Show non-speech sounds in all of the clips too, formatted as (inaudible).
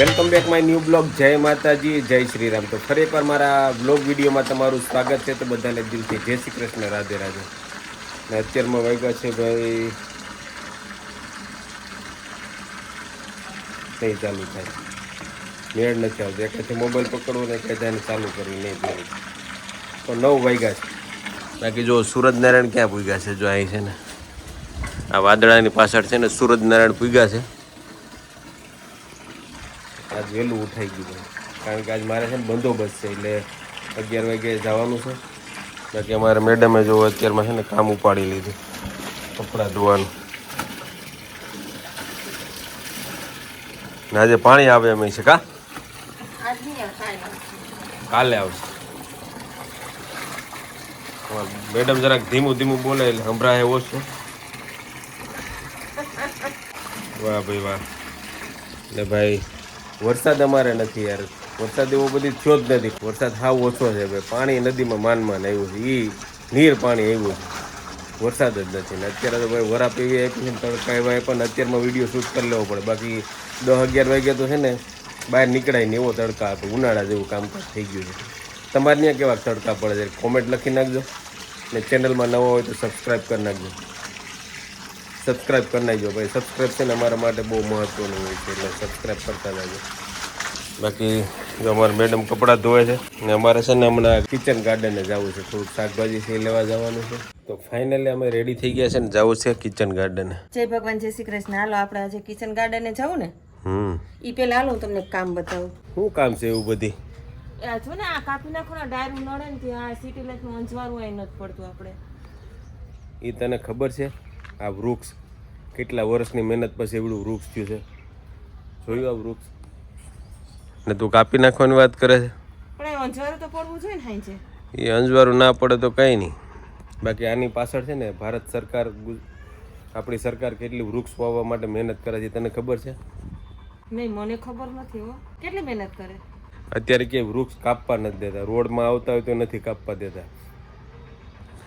Welcome back my new blog. જય માતાજી, જય શ્રી રામ તો ફરી એકવાર મારા બ્લોગ વિડીયોમાં તમારું સ્વાગત છે. તો બધાને દિલથી જય શ્રી કૃષ્ણ, રાધે રાધે. ને અત્યારમાં વાગ્યા છે ભાઈ નહીં ચાલુ થાય. મેળ નથી આવતો. એક હાથે મોબાઈલ પકડવો ને કે તેને ચાલુ કરવી નહીં થાય. તો નવ વાગ્યા છે. બાકી જો સૂરજનારાયણ ક્યાં પૂગ્યા છે? જો અહીં છે ને. આ વાદળાની પાછળ છે ને સૂરજનારાયણ પૂગ્યા છે. વહેલું ઉઠાઈ ગયું. કારણ કે આજ મારે છે ને બંદોબસ્ત છે એટલે અગિયાર વાગે જવાનું છે. બાકી અમારે મેડમે જો અત્યારમાં છે ને કામ ઉપાડી લીધું કપડાં ધોવાનું. ને આજે પાણી આવે એમ છે કા? કાલે. આવશે. મેડમ જરાક ધીમું ધીમું બોલે એટલે સંભળાય એવો છે. વાહ ભાઈ વાહ. ને ભાઈ વરસાદ અમારે નથી યાર. વરસાદ એવો બધી થયો જ નથી. વરસાદ હાવ ઓછો છે ભાઈ પાણી નદીમાં માન માન આવ્યું છે. એ નીર પાણી આવ્યું છે. વરસાદ જ નથી ને અત્યારે તો ભાઈ વરાપ એવી આપી છે તડકા એવા આપ્યા ને અત્યારમાં વીડિયો શૂટ કરી લેવો પડે. બાકી દસ અગિયાર વાગ્યા તો છે ને બહાર નીકળાય ને એવો તડકા આપે ઉનાળા જેવું કામકાજ થઈ ગયું છે. તમારે ત્યાં કેવા તડકા પડે છે? કોમેન્ટ લખી નાખજો. ને ચેનલમાં નવો હોય તો સબસ્ક્રાઈબ કરી નાખજો. સબસ્ક્રાઈબ કરી નાખજો ભાઈ. સબસ્ક્રાઈબ છે ને અમારા માટે બહુ મહત્ત્વનું હોય છે. એટલે સબસ્ક્રાઈબ કરતા જાજો બાકી જો અમારે મેડમ કપડાં ધોવે છે ને અમારે છે ને હમણાં કિચન ગાર્ડને જવું છે. થોડુંક શાકભાજી છે લેવા જવાનું છે. તો ફાઇનલી અમે રેડી થઈ ગયા છે ને જવું છે કિચન ગાર્ડને જય ભગવાન જય શ્રી કૃષ્ણ. હાલો આપણે આજે કિચન ગાર્ડને જવું ને? હમ. ઈ પેલા હાલો હું તમને કામ બતાવું. શું કામ છે એવું બધી? આ જો ને આ કાપી નાખો ને ડાયરું નડે ને ત્યાં સિટી લાઈટનું અંજવાળું અહીં નથી પડતું આપણે. એ તને ખબર છે? આ વૃક્ષ. કેટલા વર્ષની મહેનત પછી એવડું વૃક્ષ થયું છે. જોયું આ વૃક્ષ? ને તું કાપી નાખવાની વાત કરે છે? પણ એ અંજવાળું તો પડવું જોઈએ ને હાઈ છે એ અંજવારું ના પડે તો કંઈ નહીં. બાકી આની પાછળ છે ને ભારત સરકાર આપણી સરકાર કેટલી વૃક્ષ વાવવા માટે મહેનત કરે છે તને ખબર છે? નહીં મને ખબર નથી હો. કેટલી મહેનત કરે? અત્યારે કે વૃક્ષ કાપવા નથી દેતા. રોડમાં આવતા હોય તો નથી કાપવા દેતા.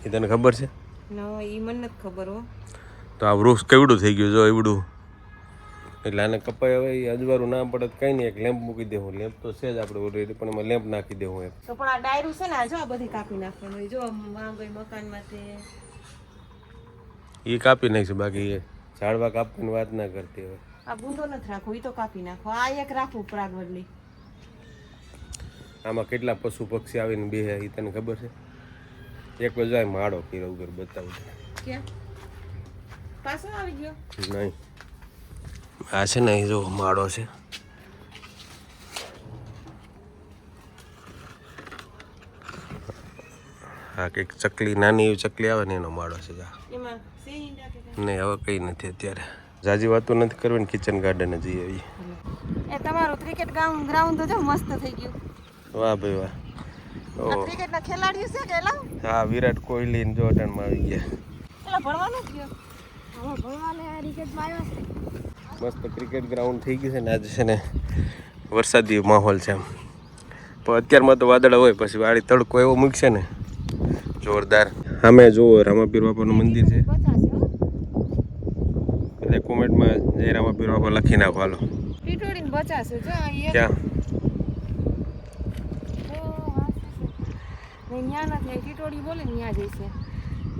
એ તને ખબર છે? ના એ મને નથી ખબર હો. તો આ વૃક્ષ કેવડું થઈ ગયું જો એવડું? એટલે આને કપાય હવે એ અજવાળું ના પડે તો કંઈ નહીં એક લેમ્પ મૂકી દેવું. લેમ્પ તો છે જ આપણે ઓલરેડી પણ એમાં લેમ્પ નાખી દેવું એમ. તો પણ આ ડાયરું છે ને આ જો આ બધી કાપી નાખવાનું. હોય. જો માં ગઈ એ કાપી નાખશું બાકી એ ઝાડવા કાપવાની વાત ના કરતી હવે આ બુંદો નથી રાખો એ તો કાપી નાખો. આ એક રાખવું પ્રાગવડલી આમાં કેટલા પશુ પક્ષી આવીને બે એ તને ખબર છે? એક બજાય માળો કર્યો વગર બતાવું ક્યાં? પાછો આવી ગયો. નહીં. આ છે ને અહીં જો માળો છે. હા કંઈક ચકલી નાની એવી ચકલી આવે ને એનો માળો છે? નહીં હવે કંઈ નથી અત્યારે. જાજી વાતો નથી કરવી ને કિચન ગાર્ડન જઈ આવી એ તમારું ક્રિકેટ ગ્રાઉન્ડ ગ્રાઉન્ડ તો જો મસ્ત થઈ ગયું. વાહ ભાઈ વાહ. ઓ ક્રિકેટના ખેલાડીઓ છે કે એલા? હા વિરાટ કોહલી ને જોર્ડનમાં આવી ગયા. એલા ભણવાનું ગયો? મસ્ત ક્રિકેટ ગ્રાઉન્ડ થઈ ગયું છે ને આજે છે ને વરસાદી માહોલ છે આમ પણ અત્યારમાં તો વાદળ હોય પછી વાળી તડકો એવો મૂકશે ને. જોરદાર. સામે જુઓ રામાપીર બાપાનું મંદિર છે. એટલે કોમેન્ટમાં જય રામાપીર બાપા લખી નાખો હાલો. ક્યાં?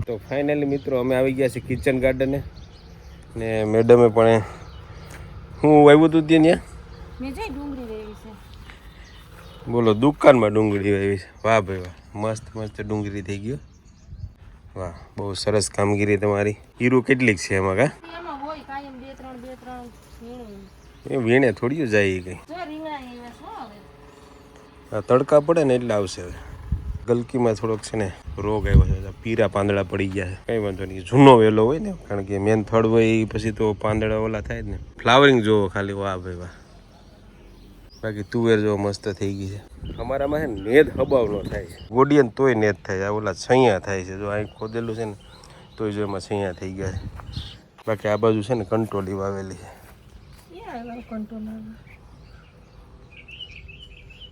તો ફાઇનલી મિત્રો અમે આવી ગયા છીએ કિચન ગાર્ડને ને મેડમે પણ હું આવ્યું હતું ત્યાં ત્યાં બોલો દુકાનમાં ડુંગળી આવી છે. વાહ ભાઈ વાહ મસ્ત મસ્ત ડુંગળી થઈ ગયો વાહ બહુ સરસ કામગીરી તમારી. હીરું કેટલીક છે એમાં કા? એ વીણે થોડી જાય કંઈ. તડકા પડે ને એટલે આવશે હવે. ગલકીમાં થોડોક છે ને રોગ આવ્યો છે પીરા પાંદડા પડી ગયા છે. કંઈ વાંધો નહીં. જૂનો વેલો હોય ને, કારણ કે મેન થડ હોય પછી તો પાંદડા ઓલા થાય ને. ફ્લાવરિંગ જોવો ખાલી, વાહ ભાઈ વાહ. બાકી તુવેર જો મસ્ત થઈ ગઈ છે. અમારામાં છે ને નેદ હબાવનો થાય છે. ગોડિયન તોય નેદ થાય છે. ઓલા છૈયા થાય છે. જો અહીં ખોદેલું છે ને, તોય જો એમાં છૈયા થઈ ગયા છે. બાકી આ બાજુ છે ને કંટોલી વાવેલી છે. કંટ્રોલ આવે?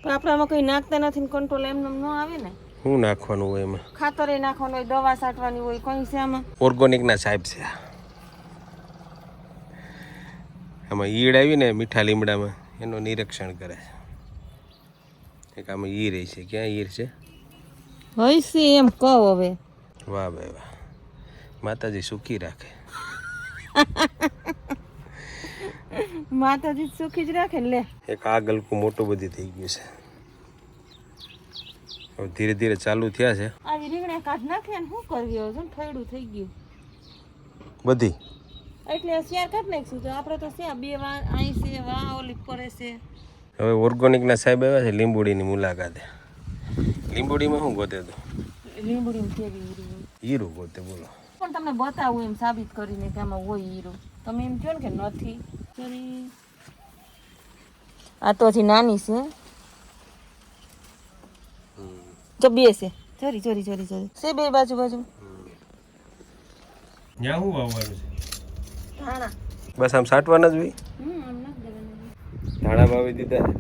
પણ આપણે આમાં કંઈ નાખતા નથી કંટ્રોલ એમને એમ ન આવે ને. શું નાખવાનું હોય એમાં? ખાતર એ નાખવાનું હોય દવા છાંટવાની હોય કઈ છે આમાં? ઓર્ગોનિકના સાહેબ છે આમાં ઈડ આવી ને મીઠા લીમડામાં એનું નિરીક્ષણ કરે છે. એક આમાં ઈર છે. ક્યાં ઈર છે? હૈસી એમ કહો હવે. વાહ ભાઈ વાહ. માતાજી સુખી રાખે. (laughs) માતાજી સુખી જ રાખે લે. એક આ ગલકું મોટું બધી થઈ ગયું છે. હવે ધીરે ધીરે ચાલુ થયા છે. આવી રીંગણા કાઢ નાખે ને શું કરવી હવે? શું ઠેડું થઈ ગયું. બધી? એટલે શેર કાઢ નાખશું તો આપણે તો શેર બે વા અહીં છે વા ઓલી પડે છે. હવે ઓર્ગોનિકના સાહેબ આવ્યા છે લીંબુડીની મુલાકાતે. લીંબુડીમાં શું ગોતે તો? લીંબડી કેવી હીરું? હીરું ગોતે બોલો. પણ તમને બતાવું એમ સાબિત કરીને કે આમાં હોય હીરો. તમે એમ કહો ને કે નથી. આ તો હજી નાની છે. તો બે છે. ચોરી ચોરી ચોરી ચોરી. છે બે બાજુ બાજુ. ન્યા હું વાવવાનું છે? ધાણા. બસ આમ સાટવાના જ હોય? ધાણા વાવી દીધા છે.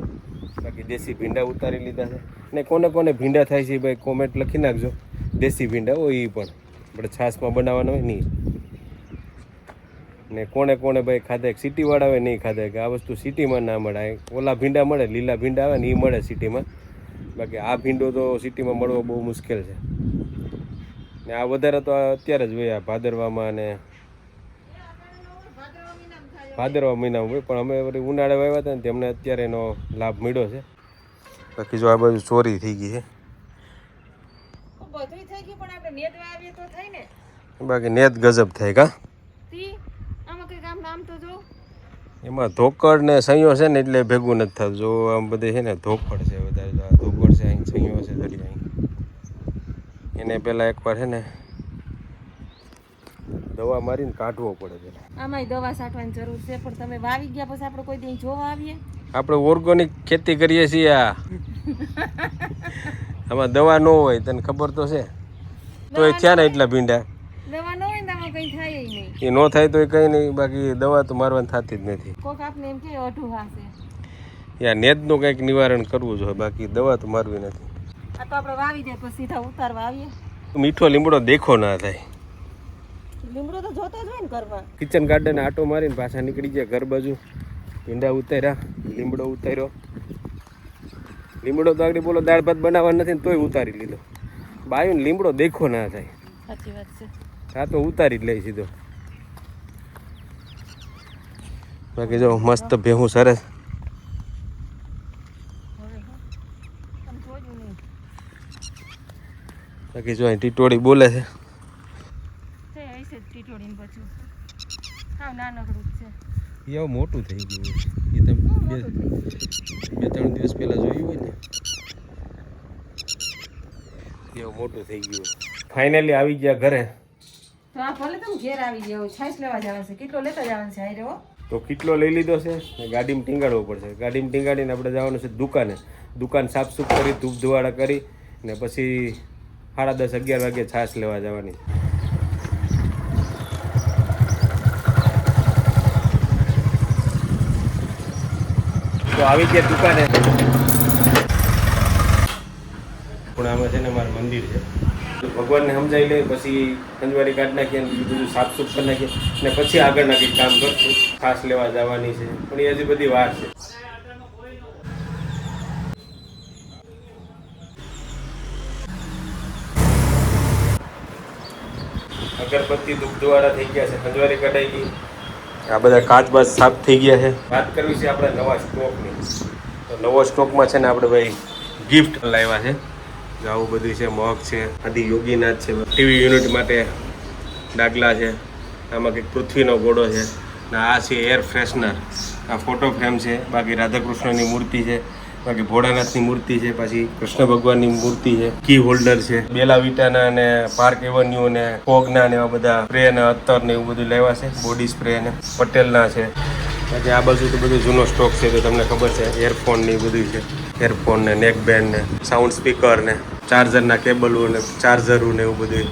બાકી દેશી ભીંડા ઉતારી લીધા છે. ને કોને કોને ભીંડા થાય છે ભાઈ કોમેન્ટ લખી નાખજો. દેશી ભીંડા હોય એ પણ. આપણે છાશમાં બનાવવાના હોય નહીં ને કોણે કોણે ભાઈ ખાધે સિટીવાળા હોય નહીં ખાધે કે આ વસ્તુ સિટીમાં ના મળે. ઓલા ભીંડા મળે લીલા ભીંડા આવે ને એ મળે સિટીમાં. બાકી આ ભીંડો તો સિટીમાં મળવો બહુ મુશ્કેલ છે. ને આ વધારે તો અત્યારે જ હોય આ ભાદરવામાં ને ભાદરવા મહિનામાં હોય પણ અમે વળી ઉનાળે વાવ્યા હતા ને તેમને અત્યારે એનો લાભ મળ્યો છે. બાકી જો આ બાજુ ચોરી થઈ ગઈ છે. બાકી નેત ગજબ થાય કા? નામ તો જો. એમાં ધોકડ ને સંયો છે ને એટલે ભેગું નથી થતું. જો આમ બધે છે ને ધોકડ છે વધારે તો આ ધોકડ છે અહીં સંયો છે ધરી અહીં. એને પહેલાં એકવાર છે ને દવા મારીને કાઢવો પડે પેલા આમાંય દવા છાંટવાની જરૂર છે પણ તમે વાવી ગયા પછી આપણે કોઈ દી જોવા આવીએ? આપણે ઓર્ગોનિક ખેતી કરીએ છીએ આ. (laughs) આમાં દવા ન હોય તને ખબર તો છે. તો એ થયા ને. એટલા ભીંડા દવા ન હોય ને તો આમાં કંઈ થાય ય નહીં. એ ન થાય તો કંઈ નહીં બાકી દવા તો મારવાની થતી જ નથી. કોક આપને એમ કે અઢું યા કંઈક નિવારણ કરવું જોઈએ બાકી દવા તો મારવી નથી. આ તો આપણે વાવી જાય પછી સીધા ઉતારવા આવીએ. મીઠો લીમડો દેખો ના થાય. લીમડો તો જોતો જ હોય ને કરવા કિચન ગાર્ડન આટો મારીને પાછા નીકળી ગયા ઘર બાજુ. ભીંડા ઉતાર્યા લીમડો ઉતાર્યો. લીમડો તો આગળ બોલો દાળ ભાત બનાવવા નથી ને તોય ઉતારી લીધો. બાયું લીમડો દેખો ના થાય. સાચી વાત છે. આ તો ઉતારી જ લઈ સીધો. બાકી જો મસ્ત ભેહું સરસ. બાકી જો ટીટોળી બોલે છે. છે હશે જ ટીટોડીને પાછું હાવ નાનકડું જ છે એ હવે મોટું થઈ ગયું. એ તમે બે ત્રણ દિવસ પહેલા જોયું હોય ને. એ મોટું થઈ ગયું ફાઇનલી આવી ગયા ઘરે. તો આ ભલે તમે ઘેર આવી જાવ છાશ લેવા જવાનું છે, કેટલો લેતા જવાનું છે હારે તો કેટલો લઈ લીધો છે? ગાડીમાં ટીંગાડવો પડશે. ગાડીમાં ટીંગાડીને આપણે જવાનું છે દુકાને. દુકાન સાફસૂફ કરી ધૂપ ધુવાડા કરી, ને પછી સાડા દસ, અગિયાર વાગે છાશ લેવા જવાની. તો આવી ગયા દુકાને. પણ આમાં છે ને મારું મંદિર છે. ભગવાનને સમજાવી લઈ પછી સંજવારી કાઢી નાખીએ અને બીજું બધું સાફસૂફ કરી નાખીએ અને પછી આગળના કંઈક કામ કરશું. ખાસ લેવા જવાની છે પણ એ હજી બધી વાર છે. અગરબત્તી દુગ્ધવાળા થઈ ગયા છે સંજવારી કઢાઈ ગઈ. આ બધા કાચ બાચ સાફ થઈ ગયા છે. વાત કરવી છે આપણે નવા સ્ટોકની. તો નવો સ્ટોકમાં છે ને આપણે ભાઈ ગિફ્ટ લાવ્યા છે. આવું બધું છે, મોગ છે, આદિ યોગીનાથ છે, ટીવી યુનિટ માટે ડાગલા છે, આમાં કંઈક પૃથ્વીનો ઘોડો છે. ને આ છે એર ફ્રેશનર આ ફોટો ફ્રેમ છે, બાકી રાધાકૃષ્ણની મૂર્તિ છે, બાકી ભોળાનાથની મૂર્તિ છે, પછી કૃષ્ણ ભગવાનની મૂર્તિ છે કી હોલ્ડર છે. બેલા વિટાના અને પાર્ક એવન્યુ ને કોગના ને એવા બધા સ્પ્રે ને અત્તર ને એવું બધું લેવા છે બોડી સ્પ્રે ને. પટેલના છે. પછી આ બાજુ તો બધું જૂનો સ્ટોક છે, તો તમને ખબર છે એરફોન ને બધું છે. એરફોન ને નેક બેન્ડ ને સાઉન્ડ સ્પીકર ને ચાર્જરના કેબલો ને ચાર્જરો ને એવું બધું.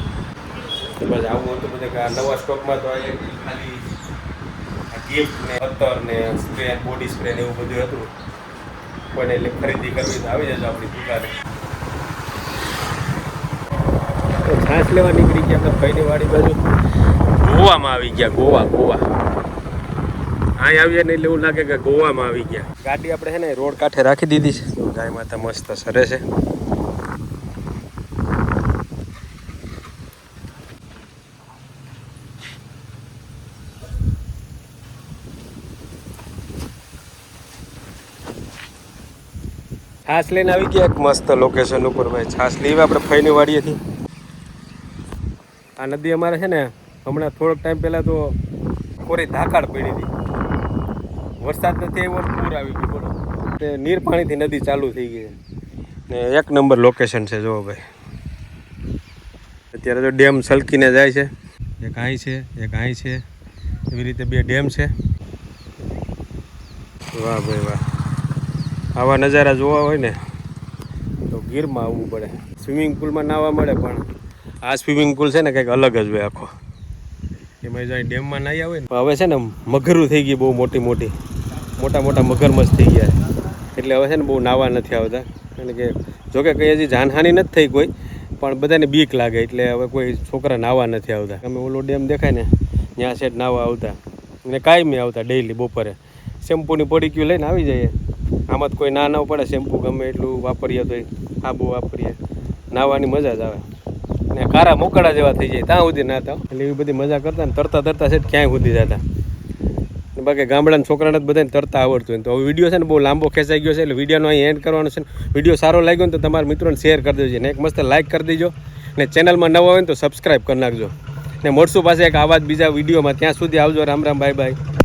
બસ આવું હતું બધું નવા સ્ટોકમાં તો ખાલી ગિફ્ટ ને અત્તર ને સ્પ્રે બોડી સ્પ્રે ને એવું બધું હતું. પણ એટલે ખરીદી કરવી તો આવી જજો આપણી દુકાને. છાશ લેવા નીકળી ગયા આપણે ભાઈની વાડી બાજુ. ગોવામાં આવી ગયા, ગોવા ગોવા. અહીં આવીએ ને એટલે એવું લાગે કે ગોવામાં આવી ગયા. ગાડી આપણે છે ને રોડ કાંઠે રાખી દીધી છે. ગાય માતા મસ્ત સરે છે. છાસ લઈને આવી ગયા એક મસ્ત લોકેશન ઉપર ભાઈ. છાસ લેવા આપણે ફઈને વાડીએથી. આ નદી અમારે છે ને હમણાં થોડોક ટાઈમ પહેલાં તો કોરી ધાકાડ પડી હતી. વરસાદ નથી આવ્યો પૂર આવી ગયું બોલો. તે નીર પાણીથી નદી ચાલુ થઈ ગઈ ને એક નંબર લોકેશન છે જો ભાઈ. અત્યારે તો ડેમ સલકીને જાય છે. એક અહીં છે એક અહીં છે. એવી રીતે બે ડેમ છે. વાહ ભાઈ વાહ. આવા નજારા જોવા હોય ને તો ગીરમાં આવવું પડે. સ્વિમિંગ પુલમાં નાહવા મળે પણ આ સ્વિમિંગ પુલ છે ને કંઈક અલગ જ હોય આખો. એમાં જો ડેમમાં નાહી આવે ને પણ હવે છે ને મગરું થઈ ગઈ બહુ મોટી મોટી. મોટા મોટા મગરમચ્છ થઈ ગયા એટલે હવે છે ને બહુ નાવા નથી આવતા. કારણ કે જોકે કંઈ હજી જાનહાનિ નથી થઈ કોઈ, પણ બધાને બીક લાગે એટલે હવે કોઈ છોકરા નાહવા નથી આવતા. અમે ઓલો ડેમ દેખાય ને, ત્યાં સેટ નાહવા આવતા. અને કાયમી આવતા ડેઈલી બપોરે. શેમ્પૂની પડીક્યું લઈને આવી જઈએ. આમાં કોઈ ના ના પડે શેમ્પુ, ગમે એટલું વાપરીએ તો આબુ વાપરીએ. નાહવાની મજા જ આવે. ને કારા મોકળા જેવા થઈ જાય, ત્યાં સુધી નાતા એટલે એવી બધી મજા કરતા ને તરતા તરતા છે ક્યાંય સુધી જતા. બાકી ગામડાના છોકરાને તો બધાને તરતા આવડતું હોય તો હવે વીડિયો છે ને બહુ લાંબો ખેંચાઈ ગયો છે એટલે વિડીયોનો અહીં એન્ડ કરવાનો છે વીડિયો સારો લાગ્યો ને તો તમારા મિત્રોને શેર કરી દેજો ને એક મસ્ત લાઇક કરી દેજો અને ચેનલમાં નવા હોય ને તો સબસ્ક્રાઈબ કરી નાખજો. ને મળશું પાસે એક આવા જ બીજા વિડીયોમાં. ત્યાં સુધી આવજો. Ram Ram bye bye